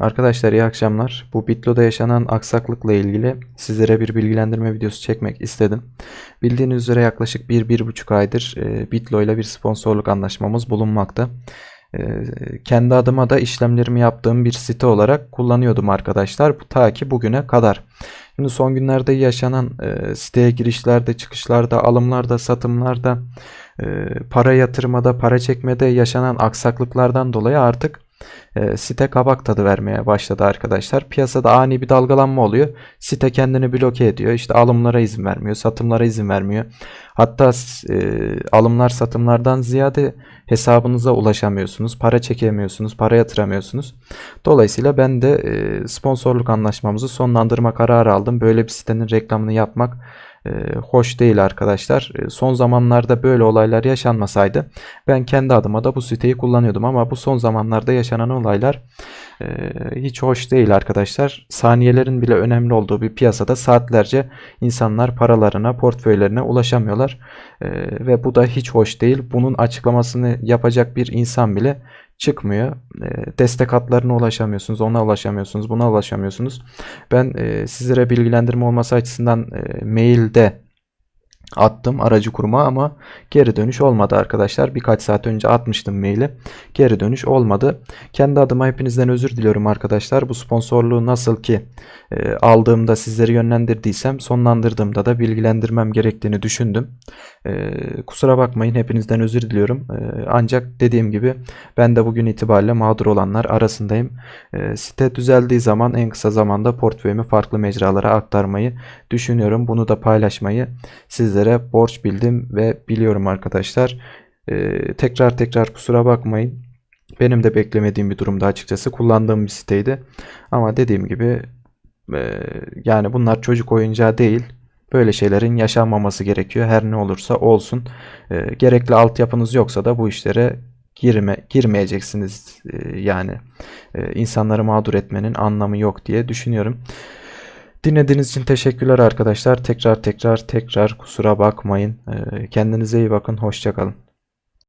Arkadaşlar iyi akşamlar. Bu Bitlo'da yaşanan aksaklıkla ilgili sizlere bir bilgilendirme videosu çekmek istedim. Bildiğiniz üzere yaklaşık 1-1,5 aydır e, Bitlo ile bir sponsorluk anlaşmamız bulunmakta. E, kendi adıma da işlemlerimi yaptığım bir site olarak kullanıyordum arkadaşlar. Ta ki bugüne kadar. Şimdi son günlerde yaşanan e, siteye girişlerde, çıkışlarda, alımlarda, satımlarda, para yatırmada, para çekmede yaşanan aksaklıklardan dolayı artık site kabak tadı vermeye başladı arkadaşlar. Piyasada ani bir dalgalanma oluyor. Site kendini bloke ediyor. İşte alımlara izin vermiyor, satımlara izin vermiyor. Hatta e, alımlar satımlardan ziyade hesabınıza ulaşamıyorsunuz, para çekemiyorsunuz, para yatıramıyorsunuz. Dolayısıyla ben de e, sponsorluk anlaşmamızı sonlandırma kararı aldım. Böyle bir sitenin reklamını yapmak hoş değil arkadaşlar. E, son zamanlarda böyle olaylar yaşanmasaydı ben kendi adıma da bu siteyi kullanıyordum ama bu son zamanlarda yaşanan olaylar e, hiç hoş değil arkadaşlar. Saniyelerin bile önemli olduğu bir piyasada saatlerce insanlar paralarına, portföylerine ulaşamıyorlar E, ve bu da hiç hoş değil. Bunun açıklamasını yapacak bir insan bile çıkmıyor. E, destek hatlarına ulaşamıyorsunuz, ona ulaşamıyorsunuz, buna ulaşamıyorsunuz. Ben e, sizlere bilgilendirme olması açısından e, mailde attım aracı kuruma ama geri dönüş olmadı arkadaşlar. Birkaç saat önce atmıştım maili. Geri dönüş olmadı. Kendi adıma hepinizden özür diliyorum arkadaşlar. Bu sponsorluğu nasıl ki e, aldığımda sizleri yönlendirdiysem sonlandırdığımda da bilgilendirmem gerektiğini düşündüm. E, kusura bakmayın hepinizden özür diliyorum. E, ancak dediğim gibi ben de bugün itibariyle mağdur olanlar arasındayım. E, site düzeldiği zaman en kısa zamanda portföyümü farklı mecralara aktarmayı düşünüyorum. Bunu da paylaşmayı sizlere borç bildim ve biliyorum arkadaşlar. Ee, tekrar tekrar kusura bakmayın. Benim de beklemediğim bir durumda açıkçası. Kullandığım bir siteydi. Ama dediğim gibi e, yani bunlar çocuk oyuncağı değil. Böyle şeylerin yaşanmaması gerekiyor. Her ne olursa olsun. E, gerekli altyapınız yoksa da bu işlere girme girmeyeceksiniz. E, yani e, insanları mağdur etmenin anlamı yok diye düşünüyorum. Dinlediğiniz için teşekkürler arkadaşlar. Tekrar tekrar tekrar kusura bakmayın. Ee, Kendinize iyi bakın. Hoşçakalın.